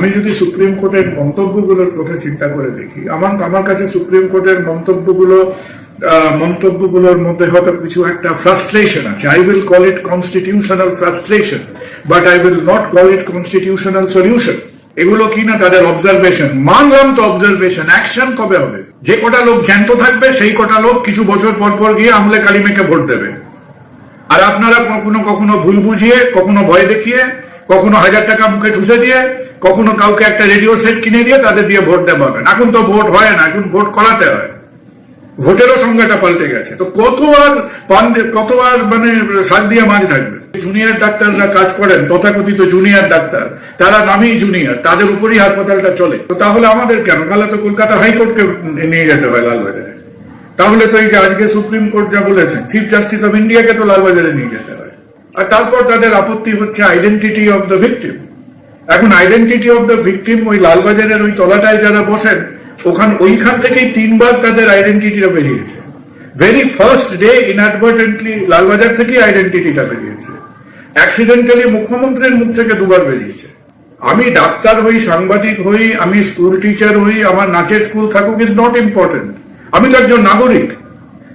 আমি যদি সুপ্রিম কোর্টের মন্তব্যগুলোর কথা চিন্তা করে দেখি, আমার আমার কাছে সুপ্রিম কোর্টের মন্তব্যগুলো মন্তব্যগুলোর মধ্যে হয়তো কিছু একটা ফ্রাস্ট্রেশন আছে। I will call it constitutional frustration but I will not call it constitutional solution এগুলো কি না তাদের অবজারভেশন মানলাম তো অবজারভেশন অ্যাকশন কবে হবে? যে কটা লোক জ্যান্ত থাকবে, সেই কটা লোক কিছু বছর পর পর গিয়ে আমলে কালিমেকে ভোট দেবে। আর আপনারা কখনো কখনো ভুল বুঝিয়ে, কখনো ভয় দেখিয়ে, কখনো হাজার টাকা মুখে ঠুসে দিয়ে কখনো কাউকে একটা রেডিও সেট কিনে দিয়ে তাদের দিয়ে ভোট দেওয়াবেন এখন তো ভোট হয় না, এখন ভোট করাতে হয়। ভোটেরও সংখ্যাটা পাল্টে গেছে। তো কত আর পান কত আর মানে শাক দিয়ে মাছ থাকবে জুনিয়র ডাক্তাররা কাজ করেন, তথাকথিত জুনিয়র ডাক্তার। তারা নামেই জুনিয়র, তাদের উপরই হাসপাতালটা চলে। তো তাহলে আমাদের কেন? তাহলে তো কলকাতা হাইকোর্টকে নিয়ে যেতে হয় লালবাজারে। তাহলে তো এই যে আজকে সুপ্রিম কোর্ট যা বলেছেন চিফ জাস্টিস অফ ইন্ডিয়াকে তো লালবাজারে নিয়ে যেতে হয়। আর তারপর তাদের আপত্তি হচ্ছে আইডেন্টিটি অফ দ্য ভিকটিম এখন আইডেন্টিটি অফ দ্য ভিকটিম ওই লালবাজারের ওই তলাটায় যারা বসেন, ওখান ওইখান থেকেই তিনবার তাদের আইডেন্টিটিটা বেরিয়েছে। Very first day inadvertently Lalbazar থেকেই আইডেন্টিটিটা বেরিয়েছে। অ্যাক্সিডেন্টালি মুখ্যমন্ত্রীর মুখ থেকে দুবার বেরিয়েছে। আমি ডাক্তার হই, সাংবাদিক হই, আমি স্কুল টিচার হই, আমার নাচের স্কুল থাকুক ইজ নট ইম্পর্টেন্ট আমি তো একজন নাগরিক।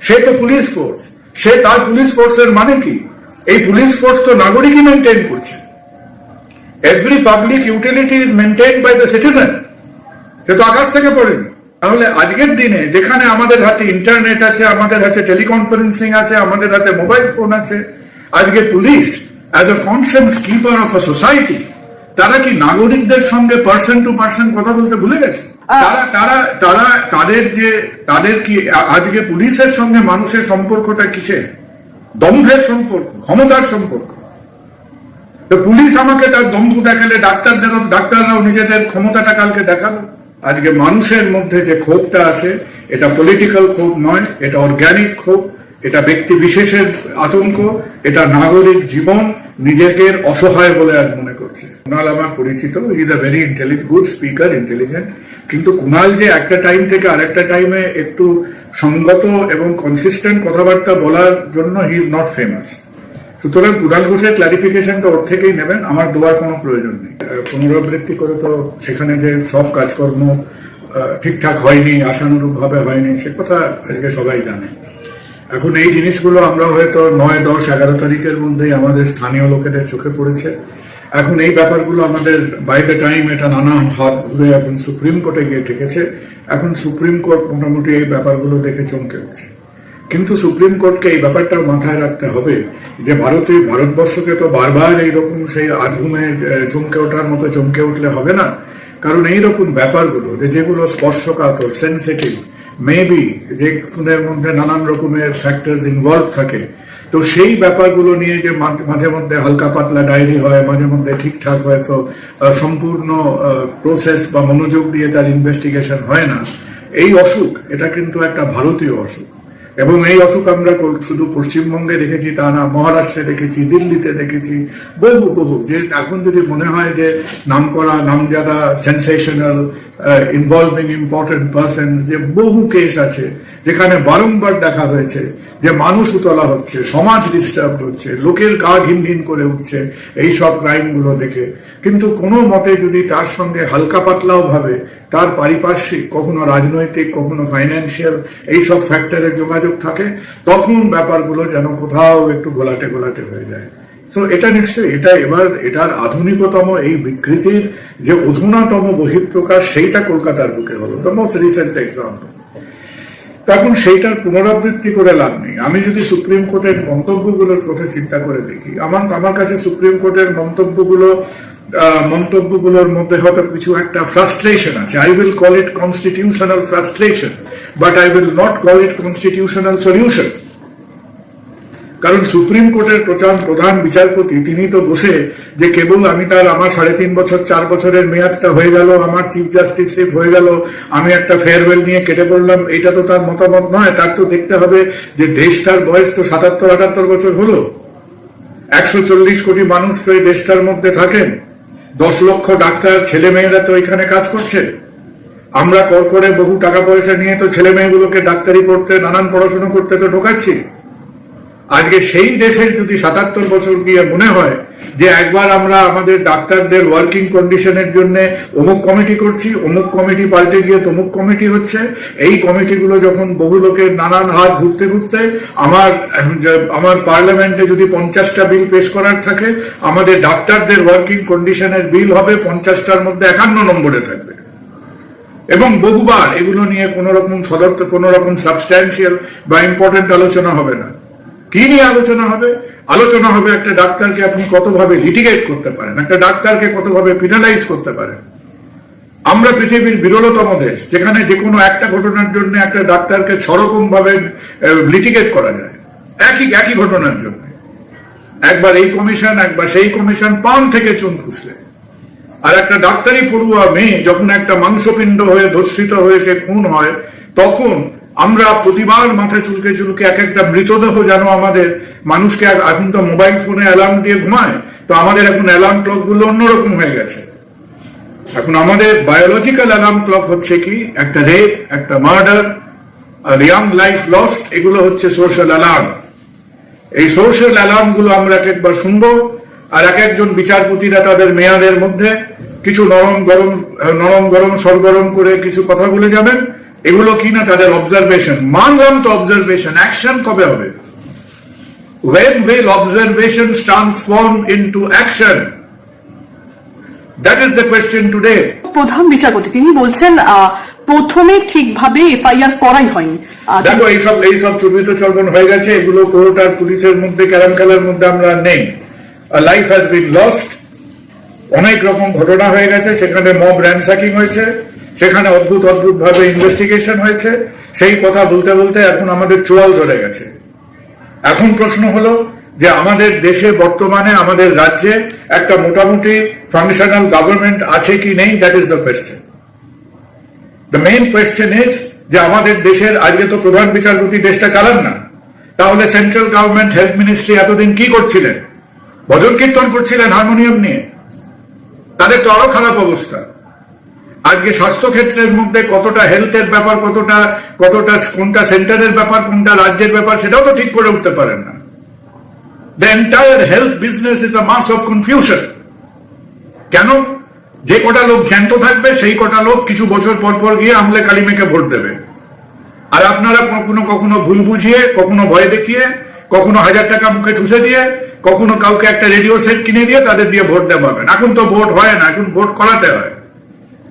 সে তো পুলিশ ফোর্স সে তার পুলিশ ফোর্সের মানে কি? এই পুলিশ ফোর্স তো নাগরিকই মেনটেন করছে। Every public utility is maintain by the citizen সে তো আকাশ থেকে পড়েনি। তাহলে আজকের দিনে যেখানে আমাদের হাতে ইন্টারনেট আছে আমাদের হাতে টেলিকনফারেন্সিং আছে আমাদের হাতে মোবাইল ফোন আছে আজকে police as a conscience keeper of a society তারা কি নাগরিকদের সঙ্গে পার্সন টু পার্সন কথা বলতে ভুলে গেছে? তারা তারা তারা তাদের যে তাদের কি আজকে পুলিশের সঙ্গে মানুষের সম্পর্কটা কিসে দম্ভের সম্পর্ক ক্ষমতার সম্পর্ক। তো পুলিশ আমাকে তার দম্ভ দেখালে, ডাক্তারদেরও, ডাক্তাররাও নিজেদের ক্ষমতাটা কালকে দেখাল। আজকে মানুষের মধ্যে যে ক্ষোভটা আছে, এটা পলিটিক্যাল ক্ষোভ নয়, এটা অর্গ্যানিক ক্ষোভ, এটা ব্যক্তি বিশেষের আতঙ্ক, এটা নাগরিক জীবন নিজেকে অসহায় বলে আজ মনে করছে। কুণাল আমার পরিচিত is a very intelligent good speaker intelligent কিন্তু কুণাল যে একটা টাইম থেকে আরেকটা টাইমে একটু সঙ্গত এবং কনসিস্টেন্ট কথাবার্তা বলার জন্য হি ইজ নট ফেমাস সুতরাং কুণাল ঘোষের ক্লারিফিকেশনটা ওর থেকেই নেবেন, আমার দেওয়ার কোনো প্রয়োজন নেই। পুনরাবৃত্তি করে তো সেখানে যে সব কাজকর্ম ঠিকঠাক হয়নি, আশানুরূপভাবে হয়নি, সে কথা আজকে সবাই জানে। এখন এই জিনিসগুলো আমরা হয়তো নয়, দশ, এগারো তারিখের মধ্যেই আমাদের স্থানীয় লোকেদের চোখে পড়েছে। এখন এই ব্যাপারগুলো আমাদের বাই দ্য টাইম এটা নানা হাত ঘুরে এখন সুপ্রিম কোর্টে গিয়ে ঠেকেছে। এখন সুপ্রিম কোর্ট মোটামুটি এই ব্যাপারগুলো দেখে চমকে উঠছে। কিন্তু সুপ্রিম কোর্টকে এই ব্যাপারটা মাথায় রাখতে হবে যে ভারতে, ভারতবর্ষকে তো বারবার এইরকম সেই আধুমে চমকে ওঠার মতো চমকে উঠলে হবে না। কারণ এইরকম ব্যাপারগুলো, যে যেগুলো স্পর্শকাতর সেন্সিটিভ মেবি যে খুনের মধ্যে নানান রকমের ফ্যাক্টরস ইনভলভ থাকে, তো সেই ব্যাপারগুলো নিয়ে যে মাঝে মধ্যে হালকা পাতলা ডায়েরি হয়, মাঝে মধ্যে ঠিকঠাক হয়তো সম্পূর্ণ প্রসেস বা মনোযোগ দিয়ে তার ইনভেস্টিগেশন হয় না। এই অসুখ, এটা কিন্তু একটা ভারতীয় অসুখ। এবং এই অসুখ আমরা শুধু পশ্চিমবঙ্গে দেখেছি তা না, মহারাষ্ট্রে দেখেছি, দিল্লিতে দেখেছি, বহু বহু। যে এখন যদি মনে হয় যে নাম নামকরা, নামজাদা সেন্সেশনাল ইনভলভিং ইম্পর্টেন্ট পার্সন যে বহু কেস আছে, যেখানে বারংবার দেখা হয়েছে যে মানুষ উতলা হচ্ছে, সমাজ ডিস্টার্ব হচ্ছে, লোকের ঘিন ঘিন করে উঠছে এই সব ক্রাইমগুলো দেখে। কিন্তু কোনো মতে যদি তার সঙ্গে হালকা পাতলাও ভাবে, তার পারিপার্শ্বিক, কখনো রাজনৈতিক, কখনো ফাইন্যান্সিয়াল এই সব ফ্যাক্টরের যোগাযোগ থাকে, তখন ব্যাপারগুলো যেন কোথাও একটু গোলাটে গোলাটে হয়ে যায়। তো এটা নিশ্চয়ই, এটা এবার, এটার আধুনিকতম এই বিকৃতির যে অধুনাতম বহিঃপ্রকাশ, সেইটা কলকাতার বুকে হলো দ্য মোস্ট রিসেন্ট এক্সাম্পল তখন সেইটার পুনরাবৃত্তি করে লাভ নেই। আমি যদি সুপ্রিম কোর্টের মন্তব্যগুলোর কথা চিন্তা করে দেখি, আমার আমার কাছে সুপ্রিম কোর্টের মন্তব্যগুলো মন্তব্যগুলোর মধ্যে হয়তো কিছু একটা ফ্রাস্ট্রেশন আছে। I will call it constitutional frustration but I will not call it constitutional solution কারণ সুপ্রিম কোর্টের প্রধান প্রধান বিচারপতি, তিনি তো বসে যে কেবল আমি তার আমার সাড়ে তিন বছর, চার বছরের মেয়াদটা হয়ে গেল, আমার চিফ জাস্টিসশিপ হয়ে গেল, আমি একটা ফেয়ারওয়েল নিয়ে কেটে পড়লাম এটা তো তার মতামত নয়, তার তো দেখতে হবে যে দেশটার বয়স তো সাতাত্তর, আটাত্তর বছর হলো। একশো চল্লিশ কোটি মানুষ তো এই দেশটার মধ্যে থাকেন। দশ লক্ষ ডাক্তার, ছেলে মেয়েরা তো এখানে কাজ করছে। আমরা কর করে বহু টাকা পয়সা নিয়ে তো ছেলে মেয়েগুলোকে ডাক্তারি পড়তে, নানান পড়াশোনা করতে তো ঢোকাচ্ছি। আজকে সেই দেশের যদি সাতাত্তর বছর গিয়ে মনে হয় যে একবার আমরা আমাদের ডাক্তারদের ওয়ার্কিং কন্ডিশনের জন্য অমুক কমিটি করছি, অমুক কমিটি পাল্টে গিয়ে তমুক কমিটি হচ্ছে, এই কমিটিগুলো যখন বহু লোকের নানান হাত ঘুরতে ঘুরতে আমার আমার পার্লামেন্টে যদি পঞ্চাশটা বিল পেশ করার থাকে, আমাদের ডাক্তারদের ওয়ার্কিং কন্ডিশনের বিল হবে পঞ্চাশটার মধ্যে একান্ন নম্বরে থাকবে। এবং বহুবার এগুলো নিয়ে কোন রকম সদর্থ, কোন রকম সাবস্ট্যান্সিয়াল বা ইম্পর্টেন্ট আলোচনা হবে না। কি নিয়ে আলোচনা হবে? আলোচনা হবে একটা ডাক্তারকে আপনি কতভাবে লিটিগেট করতে পারেন? একটা ডাক্তারকে কতভাবে পিনালাইজ করতে পারেন? আমরা পৃথিবীর বিরলতম দেশ, যেখানে যে কোনো একটা ঘটনার জন্য একটা ডাক্তারকে ছরকম ভাবে লিটিগেট করা যায়। একই একই ঘটনার জন্য। একবার এই কমিশন একবার সেই কমিশন পান থেকে চুন খুঁজলে। আর একটা ডাক্তারি পড়ুয়া মেয়ে যখন একটা মাংসপিণ্ড হয়ে ধর্ষিত হয়ে সে খুন হয়, তখন আমরা প্রতিবার মাথা চুলকে চুলকে এক একটা মৃতদেহ যেন আমাদের মানুষকে এখন তো মোবাইল ফোনে অ্যালার্ম দিয়ে ঘুমায়, তো আমাদের এখন অ্যালার্ম ক্লকগুলো অন্যরকম হয়ে গেছে। এখন আমাদের বায়োলজিক্যাল অ্যালার্ম ক্লক হচ্ছে কি? একটা রেপ একটা মার্ডার ইয়াং লাইফ লস্ট এগুলো হচ্ছে সোশ্যাল অ্যালার্ম এই সোশ্যাল অ্যালার্মগুলো আমরা এক একবার শুনব, আর এক একজন বিচারপতিরা তাদের মেয়াদের মধ্যে কিছু নরম গরম নরম গরম, সরগরম করে কিছু কথা বলে যাবেন। এগুলো কি না তাদের অবজারভেশন মানলাম তো অবজারভেশন অ্যাকশন কবে হবে? When will observations transform into action? That is the question today. প্রধান বিচারপতি তিনি বলছেন প্রথমে ঠিকভাবে এফআইআর করাই হয়নি। দেখো এইসব এইসব চর্বিত চর্বণ হয়ে গেছে এগুলো কোর্ট আর পুলিশের মধ্যে ক্যারাম খেলার মধ্যে আমরা নেই। লাইফ হ্যাজ বিন লস্ট অনেক রকম ঘটনা হয়ে গেছে সেখানে মব র্যানসাকিং হয়েছে। সেখানে অদ্ভুত অদ্ভুত ভাবে ইনভেস্টিগেশন হয়েছে। সেই কথা বলতে বলতে এখন আমাদের চোয়াল ধরে গেছে। এখন প্রশ্ন হলো যে আমাদের দেশে বর্তমানে, আমাদের রাজ্যে একটা মোটামুটি ফাংশনাল গভর্নমেন্ট আছে কি নেই? That is the question the main question is যে আমাদের দেশের আজকে তো প্রধান বিচারপতি দেশটা চালান না। তাহলে সেন্ট্রাল গভর্নমেন্ট হেলথ মিনিস্ট্রি এতদিন কি করছিলেন? ভজন কীর্তন করছিলেন হারমোনিয়াম নিয়ে। তাদের তো আরও খারাপ অবস্থা। আজকে স্বাস্থ্য ক্ষেত্রের মধ্যে কতটা হেলথের ব্যাপার, কতটা কতটা কোনটা সেন্টারের ব্যাপার, কোনটা রাজ্যের ব্যাপার, সেটাও তো ঠিক করে উঠতে পারেন না। The entire health business is a mass of confusion কেন? যে কটা লোক জ্যান্ত থাকবে, সেই কটা লোক কিছু বছর পর পর গিয়ে আমলে কালিমেকে ভোট দেবে। আর আপনারা কখনো কখনো ভুল বুঝিয়ে, কখনো ভয় দেখিয়ে, কখনো হাজার টাকা মুখে ঠুসে দিয়ে, কখনো কাউকে একটা রেডিও সেট কিনে দিয়ে তাদের দিয়ে ভোট দেওয়াবেন এখন তো ভোট হয় না, এখন ভোট করাতে হয়।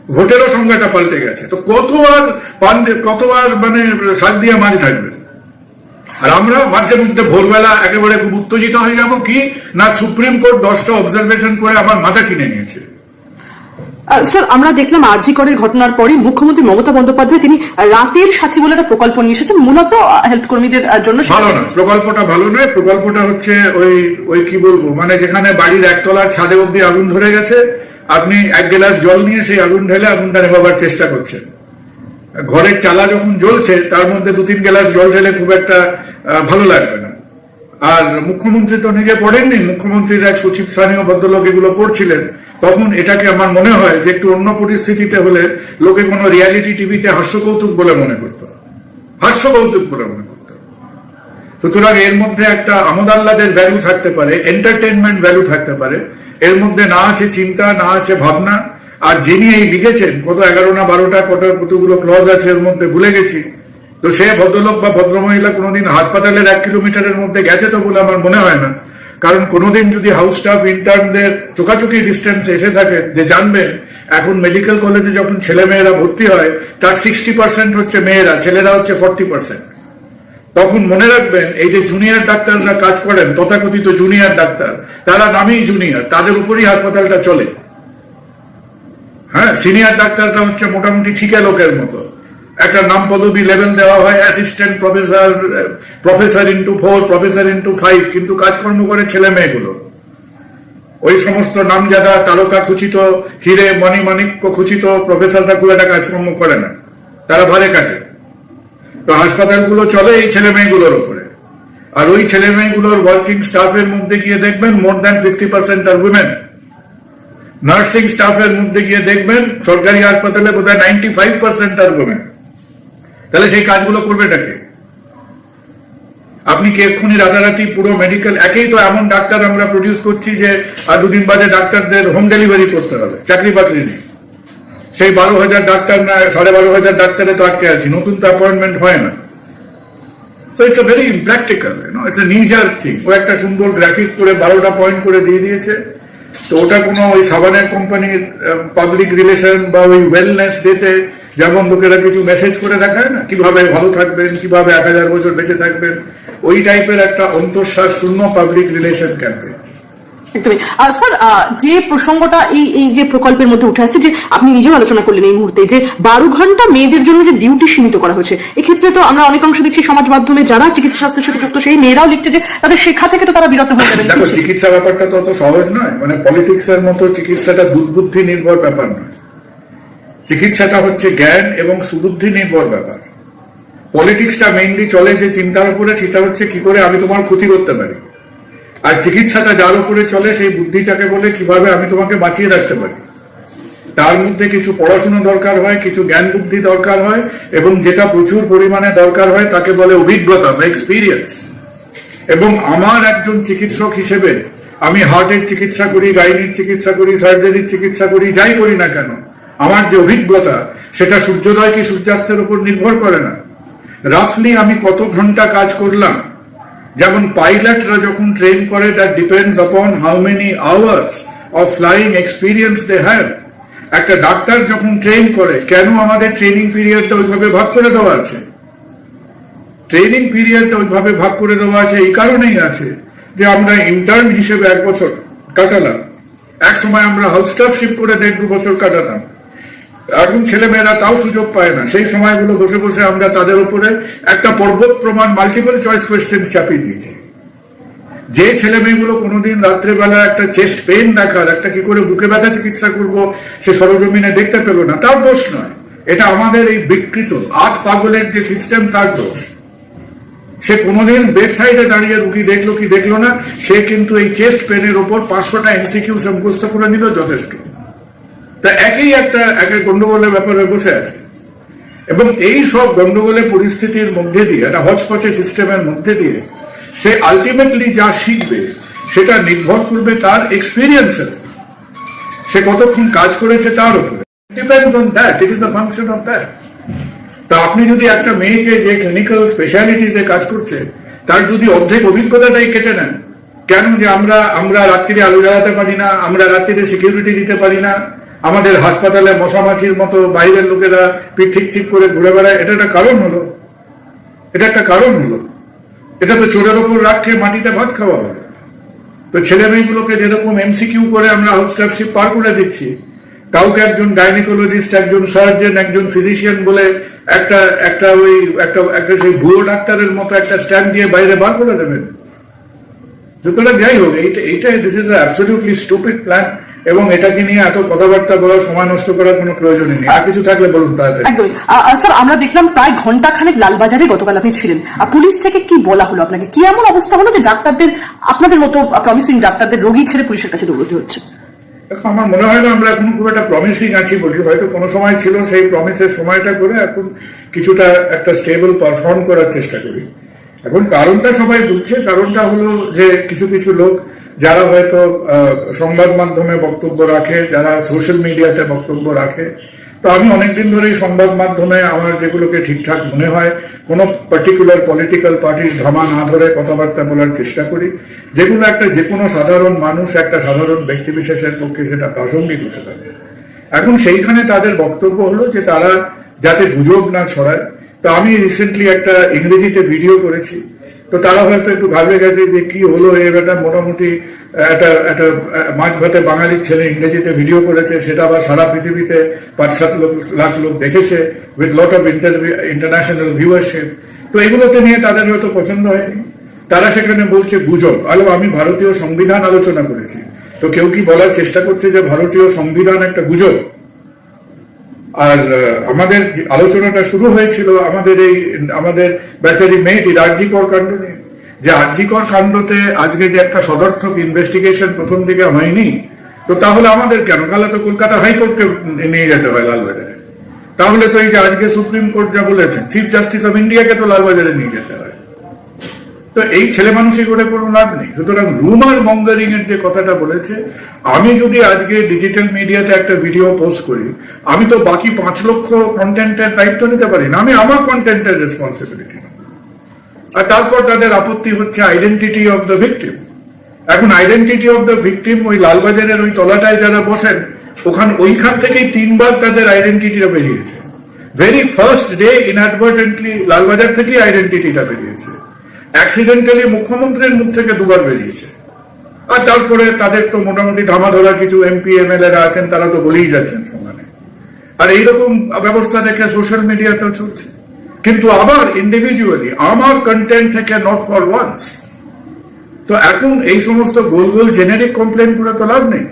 ভোটেরও সংখ্যাটা পাল্টে গেছে। তো কত আর পান কত আর মানে শাক দিয়ে মাছ থাকবে? আর আমরা মাঝে মধ্যে ভোরবেলা একেবারে খুব উত্তেজিত হয়ে যাব কি না সুপ্রিম কোর্ট দশটা অবজারভেশন করে আমার মাথা কিনে নিয়েছে। স্যার আমরা দেখলাম আরজি করের ঘটনার পরে মুখ্যমন্ত্রী মমতা বন্দ্যোপাধ্যায় তিনি রাতের সাথী বলে একটা প্রকল্প নিয়ে এসেছেন। মূলত হেলথ কর্মীদের জন্য ভালো না প্রকল্পটা ভালো নয়। প্রকল্পটা হচ্ছে ওই ওই কি বলব মানে যেখানে বাড়ির একতলার ছাদে অব্দি আগুন ধরে গেছে। আপনি এক গ্লাস জল নিয়ে সেই আগুন ঢেলে আগুনটা নেভাবার চেষ্টা করছেন। ঘরের চালা যখন জ্বলছে, তার মধ্যে দু তিন গ্লাস জল ঢেলে খুব একটা ভালো লাগবে না। আর মুখ্যমন্ত্রী তো নিজে পড়েননি, মুখ্যমন্ত্রীর এক সচিব স্থানীয় ভদ্রলোক এগুলো পড়ছিলেন। তখন এটাকে আমার মনে হয় যে একটু অন্য পরিস্থিতিতে হলে লোকে কোনো রিয়ালিটি টিভিতে হাস্যকৌতুক বলে মনে করতো। হাস্যকৌতুক বলে মনে করতো। সুতরাং এর মধ্যে একটা আমোদ আহ্লাদের ভ্যালু থাকতে পারে এন্টারটেনমেন্ট ভ্যালু থাকতে পারে। এর মধ্যে না আছে চিন্তা, না আছে ভাবনা। আর যিনি এই লিখেছেন, কত এগারো না বারোটা, কত কতগুলো ক্লজ আছে এর মধ্যে, ভুলে গেছি। তো সে ভদ্রলোক বা ভদ্রমহিলা কোনোদিন হাসপাতালের এক কিলোমিটারের মধ্যে গেছে তো বলে আমার মনে হয় না। কারণ কোনোদিন যদি হাউস স্টাফ ইন্টার্নদের চোখাচোখি ডিস্টেন্সে এসে থাকে, যে জানবেন এখন মেডিকেল কলেজে যখন ছেলে মেয়েরা ভর্তি হয়, তার সিক্সটি পার্সেন্ট হচ্ছে মেয়েরা, ছেলেরা হচ্ছে ফর্টি পার্সেন্ট তখন মনে রাখবেন, এই যে জুনিয়র ডাক্তাররা কাজ করেন, তথাকথিত জুনিয়র ডাক্তার, তারা নামেই জুনিয়র তাদের উপরই হাসপাতালটা চলে। হ্যাঁ সিনিয়র ডাক্তাররা হচ্ছে মোটামুটি ঠিকা লোকের মতো। একটা নাম পদবি লেভেল দেওয়া হয় assistant professor professor into four professor into five কিন্তু কাজকর্ম করে ছেলে মেয়েগুলো। ওই সমস্ত নামজাদা, তারকা খুচিত, হিরে, মণি মাণিক্য খুচিত প্রফেসররা খুব একটা কাজকর্ম করে না। তারা ভারে কাটে। তো হাসপাতালগুলো চলে এই ছেলে মেয়েগুলোর উপরে। আর ওই ছেলে মেয়েগুলোর ওয়ার্কিং স্টাফের মধ্যে গিয়ে দেখবেন more than fifty percent are women nursing স্টাফের মধ্যে গিয়ে দেখবেন সরকারি হাসপাতালে বোধহয় ninety five percent are women তাহলে সেই কাজগুলো করবে করবেটাকে আপনি কি এক্ষুনি রাতারাতি পুরো মেডিকেল একেই তো এমন ডাক্তার আমরা প্রডিউস করছি যে আর দুদিন বাদে ডাক্তারদের হোম ডেলিভারি করতে হবে, চাকরি বাকরি নেই। সেই বারো হাজার ডাক্তার না, সাড়ে বারো হাজার ডাক্তারে তো আটকে আছি, নতুন তো অ্যাপয়েন্টমেন্ট হয় না। So it's a very impractical it's a nicer thing ও একটা সুন্দর গ্রাফিক করে বারোটা পয়েন্ট করে দিয়ে দিয়েছে। তো ওটা কোনো ওই সাবানের কোম্পানির পাবলিক রিলেশন বা ওই ওয়েলনেস ডেতে যেমন লোকেরা কিছু মেসেজ করে দেখায় না, কীভাবে ভালো থাকবেন, কীভাবে এক হাজার বছর বেঁচে থাকবেন, ওই টাইপের একটা অন্তঃশ্বাস শূন্য পাবলিক রিলেশন ক্যাম্পেইন একদমই স্যার যে প্রসঙ্গটা এই এই যে প্রকল্পের মধ্যে উঠে আসছে যে আপনি নিজেও আলোচনা করলেন এই মুহূর্তে যে বারো ঘণ্টা মেয়েদের জন্য যে ডিউটি সীমিত করা হয়েছে, এক্ষেত্রে তো আমরা অনেকাংশ দেখছি সমাজ মাধ্যমে যারা চিকিৎসা শাস্ত্রের সাথে যুক্ত, সেই মেয়েরাও লিখছে যে তাদের শেখা থেকে তো তারা বিরত হয়ে দেখো, চিকিৎসা ব্যাপারটা তো অত সহজ নয়। মানে পলিটিক্স এর মতো চিকিৎসাটা দুর্বুদ্ধি নির্ভর ব্যাপার নয়। চিকিৎসাটা হচ্ছে জ্ঞান এবং সুবুদ্ধি নির্ভর ব্যাপার পলিটিক্সটা মেইনলি চলে যে চিন্তার উপরে, সেটা হচ্ছে কি করে আমি তোমার ক্ষতি করতে পারি। আর চিকিৎসাটা যার উপরে চলে, সেই বুদ্ধিটাকে বলে কীভাবে আমি তোমাকে বাঁচিয়ে রাখতে পারি। তার মধ্যে কিছু পড়াশোনা দরকার হয়, কিছু জ্ঞান বুদ্ধি দরকার হয়, এবং যেটা প্রচুর পরিমাণে দরকার হয় তাকে বলে অভিজ্ঞতা বা এক্সপিরিয়েন্স এবং আমার একজন চিকিৎসক হিসেবে আমি হার্টের চিকিৎসা করি, গাইনির চিকিৎসা করি সার্জারির চিকিৎসা করি, যাই করি না কেন, আমার যে অভিজ্ঞতা, সেটা সূর্যোদয় কি সূর্যাস্তের উপর নির্ভর করে না। রাফলি আমি কত ঘণ্টা কাজ করলাম যেমন পাইলটরা যখন ট্রেন করে that depends upon how many hours of flying experience they have একটা ডাক্তার যখন ট্রেন করে, কেন আমাদের ট্রেনিং পিরিয়ডটা ওইভাবে ভাগ করে দেওয়া আছে? ট্রেনিং পিরিয়ডটা ওইভাবে ভাগ করে দেওয়া আছে, এই কারণেই আছে যে আমরা ইন্টার্ন হিসেবে এক বছর কাটালাম। এক সময় আমরা হাউস স্টাফশিপ করে দেড় দু বছর কাটাতাম। এখন ছেলেমেয়েরা তাও সুযোগ পায় না। সেই সময়গুলো বসে বসে আমরা তাদের উপরে একটা পর্বত প্রমাণ মাল্টিপল চয়েস কোয়েশ্চেন চাপিয়ে দিয়েছি। যে ছেলে মেয়েগুলো কোনোদিন রাত্রেবেলা একটা চেস্ট পেন দেখার, একটা কি করে বুকে ব্যথা চিকিৎসা করব, সে সরজমিনে দেখতে পেল না, তার দোষ নয়। এটা আমাদের এই বিকৃত আট পাগলের যে সিস্টেম তার দোষ। সে কোনোদিন বেড সাইডে দাঁড়িয়ে রুগী দেখল কি দেখল না, সে কিন্তু এই চেস্ট পেনের ওপর পাঁচশোটা এমসিকিউ মুখস্থ করে নিল যথেষ্ট। তা একই একটা একের গন্ডগোলের ব্যাপারে বসে আছে। এবং এই সব গন্ডগোলের পরিস্থিতির মধ্যে দিয়ে, একটা হচপচে সিস্টেমের মধ্যে দিয়ে, সে আলটিমেটলি যা শিখবে, সেটা নির্ভর করবে তার এক্সপিরিয়েন্সের সে কতক্ষণ কাজ করেছে তার উপরে। Depends on that it is a function of that তা আপনি যদি একটা মেয়েকে যে ক্লিনিক্যাল স্পেশালিটিতে কাজ করছে, তার যদি অর্ধেক অভিজ্ঞতাটাই কেটে নেন, কেন যে আমরা আমরা রাত্রিরে আলো জ্বালাতে পারি না, আমরা রাত্রিরে সিকিউরিটি দিতে পারি না আমাদের হাসপাতালে মশামাছির মতো বাইরের লোকেরা পিঠ ঠিক করে ঘুরে বেড়ায়, এটা একটা কারণ হলো। এটা একটা কারণ হলো। এটা তো চোরের ওপর রাখে মাটিতে ভাত খাওয়া হবে তো ছেলে মেয়েগুলোকে যেরকম এমসিকিউ করে আমরা হাউস পার করে দিচ্ছি, কাউকে একজন গাইনিকোলজিস্ট, একজন সার্জন, একজন ফিজিশিয়ান বলে একটা একটা ওই, একটা একটা সেই ভুয়ো ডাক্তারের মতো একটা স্ট্যাম্প দিয়ে বাইরে বার করে দেবেন। সুতরাং যাই হোক এইটা এইটাই this is absolutely stupid plan এবং এটাকে নিয়ে এত কথাবার্তা বলার সময় নষ্ট করার কোনো প্রয়োজনই নেই। আর কিছু থাকলে বলুন তাড়াতাড়ি। একদমই। স্যার আমরা দেখলাম প্রায় ঘণ্টা খানেক লালবাজারে গতকাল আপনি ছিলেন। আর পুলিশ থেকে কি বলা হলো আপনাকে? কি এমন অবস্থা হলো যে ডাক্তারদের আপনাদের মতো প্রমিসিং ডাক্তারদের রোগী ছেড়ে পুলিশের কাছে দৌড়তে হচ্ছে? দেখো আমার মনে হয় না আমরা এখন খুব একটা প্রমিসিং আছি বলি হয়তো কোনো সময় ছিল সেই প্রমিসের সময়টা করে এখন কিছুটা একটা স্টেবল পারফর্ম করার চেষ্টা করি। এখন কারণটা সবাই বুঝছে, কারণটা হলো যে কিছু কিছু লোক যারা হয়তো সংবাদ মাধ্যমে বক্তব্য রাখে, যারা সোশ্যাল মিডিয়াতে বক্তব্য রাখে। তো আমি অনেকদিন ধরেই সংবাদ মাধ্যমে আমার যেগুলোকে ঠিকঠাক মনে হয়, কোনো পার্টিকুলার পলিটিক্যাল পার্টির ধামা না ধরে কথাবার্তা বলার চেষ্টা করি। যেগুলো একটা যে কোনো সাধারণ মানুষ, একটা সাধারণ ব্যক্তি বিশেষের পক্ষে সেটা প্রাসঙ্গিক হতে পারে। এখন সেইখানে তাদের বক্তব্য হলো যে তারা যাতে গুজব না ছড়ায় তো আমি রিসেন্টলি একটা ইংরেজিতে ভিডিও করেছি। তো তারা হয়তো একটু ভাবে গেছে যে কি হলো, এ মোটামুটি একটা একটা মাছ ভাতে বাঙালির ছেলে ইংরেজিতে ভিডিও করেছে, সেটা আবার সারা পৃথিবীতে পাঁচ সাত লাখ লোক দেখেছে with lot of international viewership তো এগুলোতে নিয়ে তাদের হয়তো পছন্দ হয়নি। তারা সেখানে বলছে, গুজব। আলো আমি ভারতীয় সংবিধান আলোচনা করেছি। তো কেউ কি বলার চেষ্টা করছে যে ভারতীয় সংবিধান একটা গুজব? আর আমাদের আলোচনাটা শুরু হয়েছিল আমাদের এই, আমাদের বেচারি মেয়েটি রাজ্যিকর কাণ্ড নিয়ে। যে আর্যিকর কাণ্ডতে আজকে যে একটা সদর্থক ইনভেস্টিগেশন প্রথম দিকে হয়নি, তো তাহলে আমাদের কেন? তাহলে তো কলকাতা হাইকোর্টকে নিয়ে যেতে হয় লালবাজারে। তাহলে তো এই যে আজকে সুপ্রিম কোর্ট যা বলেছেন চিফ জাস্টিস অফ ইন্ডিয়াকে তো লালবাজারে নিয়ে যেতে হয়। তো এই ছেলে মানুষই করে কোনো লাভ নেই। সুতরাং রুমার মঙ্গারিং এর যে কথাটা বলেছে, আমি যদি আজকে ডিজিটাল মিডিয়াতে একটা ভিডিও পোস্ট করি, আমি তো বাকি পাঁচ লক্ষ কন্টেন্টের দায়িত্ব নিতে পারি না, আমি আমার কন্টেন্টের রেসপন্সিবিলিটি আর তারপর তাদের আপত্তি হচ্ছে আইডেন্টিটি অফ দ্য ভিকটিম এখন আইডেন্টিটি অফ দ্য ভিকটিম ওই লালবাজারের ওই তলাটায় যারা বসেন, ওখান, ওইখান থেকেই তিনবার তাদের আইডেন্টিটিটা বেরিয়েছে। Very first day inadvertently Lalbazar থেকেই আইডেন্টিটিটা বেরিয়েছে। অ্যাক্সিডেন্টালি মুখ্যমন্ত্রীর মুখ থেকে দুবার বেরিয়েছে। আর তারপরে তাদের তো মোটামুটি ধামাধরা কিছু এমপি এমএলএ রা আছেন, তারা তো বলেই যাচ্ছেন সমানে। আর এইরকম ব্যবস্থা দেখে সোশ্যাল মিডিয়াতেও চলছে। কিন্তু আবার ইন্ডিভিজুয়ালি আমার কন্টেন্ট থেকে নট ফর ওয়ান্স তো এখন এই সমস্ত গোল গোল জেনেরিক কমপ্লেন করে তো লাভ নেই।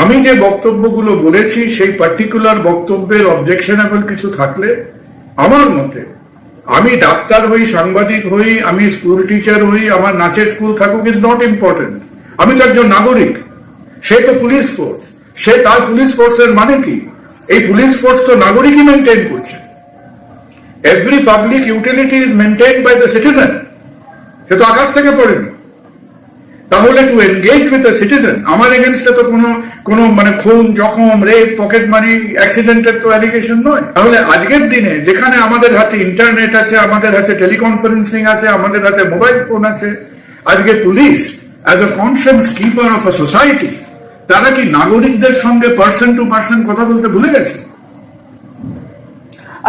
আমি যে বক্তব্যগুলো বলেছি, সেই পার্টিকুলার বক্তব্যের অবজেকশনেবল কিছু থাকলে, আমার মতে আমি ডাক্তার হই, সাংবাদিক হই, আমি স্কুল টিচার হই, আমার নাচের স্কুল থাকুক ইজ নট ইম্পর্টেন্ট আমি তো একজন নাগরিক। সে তো পুলিশ ফোর্স সে তার পুলিশ ফোর্সের মানে কি? এই পুলিশ ফোর্স তো নাগরিকই মেনটেন করছে। Every public utility is maintain by the citizen সে তো আকাশ থেকে পড়েনি। তাহলে টু এনগেজ উইথ সিটিজেন আমার এগেনস্টে তো কোনো কোনো মানে খুন জখম রেপ পকেট মানি অ্যাক্সিডেন্টের তো অ্যালিগেশন নয়। তাহলে আজকের দিনে যেখানে আমাদের হাতে ইন্টারনেট আছে আমাদের হাতে টেলিকনফারেন্সিং আছে আমাদের হাতে মোবাইল ফোন আছে আজকে police as a conscious keeper of a society তারা কি নাগরিকদের সঙ্গে পার্সন টু পার্সন কথা বলতে ভুলে গেছে?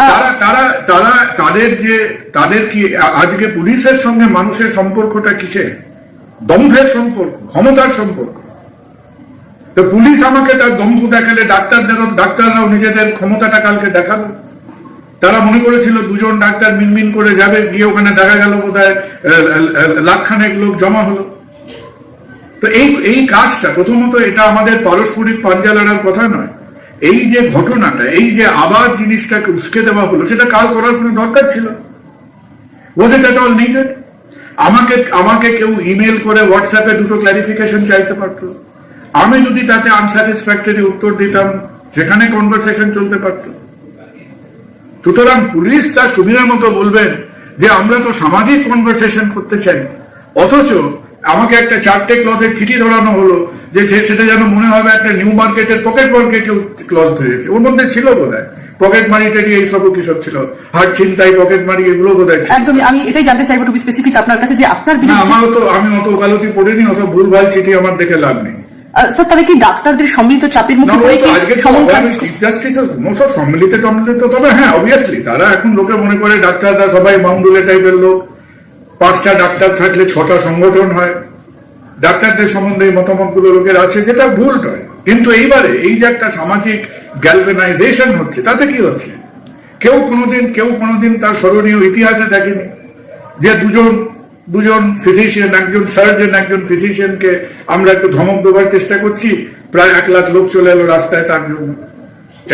তারা তারা তারা তাদের যে তাদের কি আজকে পুলিশের সঙ্গে মানুষের সম্পর্কটা কিসে দম্ভের সম্পর্ক, ক্ষমতার সম্পর্ক। তো পুলিশ আমাকে তার দম্ভ দেখালে, ডাক্তারদেরও, ডাক্তাররাও নিজেদের ক্ষমতাটা কালকে দেখাল তারা মনে করেছিল দুজন ডাক্তার মিনমিন করে যাবে, গিয়ে ওখানে দেখা গেল বোধ হয় লাখখানেক লোক জমা হলো। তো এই এই কাজটা, প্রথমত এটা আমাদের পারস্পরিক পাঞ্জা লড়ার কথা নয়। এই যে ঘটনাটা, এই যে আবার জিনিসটাকে উস্কে দেওয়া হলো, সেটা কাল করার কোনো দরকার ছিল? ওয়াজ ইট অল নিডেড আমাকে আমাকে কেউ ইমেল করে হোয়াটসঅ্যাপে দুটো ক্লারিফিকেশন চাইতে পারতো। আমি যদি তাতে আনস্যাটিসফ্যাক্টরি উত্তর দিতাম সেখানে কনভারসেশন চলতে পারতো। সুতরাং পুলিশ তার সুবিধার মতো বলবেন যে আমরা তো সামাজিক কনভারসেশন করতে চাই। অথচ আমাকে একটা চারটে ক্লথের চিঠি ধরানো হলো যে সেটা যেন মনে হবে একটা নিউ মার্কেটের পকেট কেউ ক্লথ ধরেছে ওর মধ্যে ছিল বোধ হয় পকেট মারি টেরি এইসব কিসব ছিল? হাট পকেট মারি এগুলো একদমই আমি এটাই জানতে চাইব টু স্পেসিফিক আপনার কাছে যে আপনার না আমারও তো আমি অত ওকালতি পড়িনি অত ভুলভাল চিঠি আমার দেখে লাভ নেই। স্যার তাহলে কি ডাক্তারদের সম্মিলিত চাপের মুখে পড়ে কি সব সম্মিলিত টম্মিলিত তবে হ্যাঁ অবভিয়াসলি তারা এখন লোকে মনে করে ডাক্তাররা সবাই মামদুলে টাইপের লোক। পাঁচটা ডাক্তার থাকলে ছটা সংগঠন হয়। ডাক্তারদের সম্বন্ধে এই মতামতগুলো লোকের আছে যেটা ভুল নয়। কিন্তু এইবারে এই যে একটা সামাজিক গ্যালভেনাইজেশন হচ্ছে, তাতে কি হচ্ছে? কেউ কোনোদিন কেউ কোনোদিন তার স্মরণীয় ইতিহাসে দেখেনি যে দুজন দুজন ফিজিশিয়ান একজন সার্জন একজন ফিজিশিয়ানকে আমরা একটু ধমক দেবার চেষ্টা করছি। প্রায় এক লাখ লোক চলে এলো রাস্তায় তার জন্য।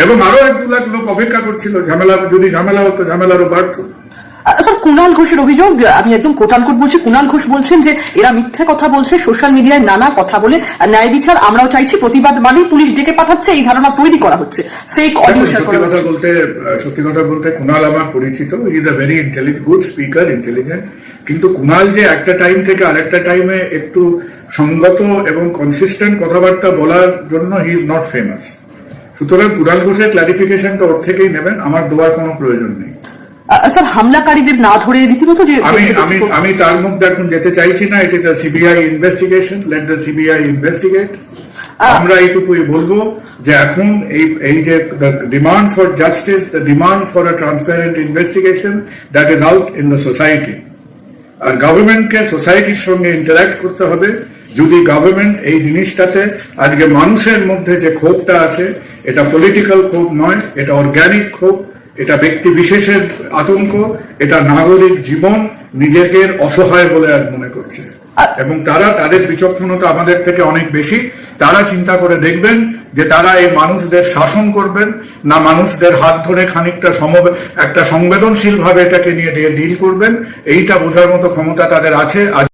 এবং আরও এক দু লাখ লোক অপেক্ষা করছিল, ঝামেলা, যদি ঝামেলা হতো, ঝামেলারও বাড়তো। স্যার কুণাল ঘোষের অভিযোগ আমি একদম কোটানকোট বলছি কুণাল ঘোষ বলছেন যে এরা মিথ্যে কথা বলছে সোশ্যাল মিডিয়ায় নানা কথা বলে ন্যায় বিচার আমরাও চাইছি প্রতিবাদ মানেই পুলিশ ডেকে পাঠাচ্ছে এই ধারণা তৈরি করা হচ্ছে। ফেক অডিও শেয়ার করা কথা বলতে সত্যি কথা বলতে কুণাল আমার পরিচিত is a very intelligent good speaker intelligent কিন্তু কুণাল যে একটা টাইম থেকে আরেকটা টাইমে একটু সঙ্গত এবং কনসিস্টেন্ট কথাবার্তা বলার জন্য হি ইজ নট ফেমাস সুতরাং কুণাল ঘোষের ক্লারিফিকেশনটা ওর থেকেই নেবেন আমার দেওয়ার কোনো প্রয়োজন নেই। স্যার হামলাকারীদের না ধরে রীতিমতো যে আমি আমি আমি তার মধ্যে এখন যেতে চাইছি না। It is a CBI investigation let the CBI investigate আমরা এইটুকুই বলব যে এখন এই এই যে demand for justice the demand for a transparent investigation that is out in the society আর গভর্নমেন্টকে সোসাইটির সঙ্গে ইন্টারাক্ট করতে হবে। যদি গভর্নমেন্ট এই জিনিসটাতে আজকে মানুষের মধ্যে যে ক্ষোভটা আছে এটা পলিটিক্যাল ক্ষোভ নয় এটা অর্গ্যানিক ক্ষোভ। এটা ব্যক্তি বিশেষের আতঙ্ক এটা নাগরিক জীবন নিজেকে অসহায় বলে আজ মনে করছে। এবং তারা তাদের বিচক্ষণতা আমাদের থেকে অনেক বেশি। তারা চিন্তা করে দেখবেন যে তারা এই মানুষদের শাসন করবেন না মানুষদের হাত ধরে খানিকটা সম একটা সংবেদনশীল ভাবে এটাকে নিয়ে ডিল করবেন। এইটা বোঝার মতো ক্ষমতা তাদের আছে।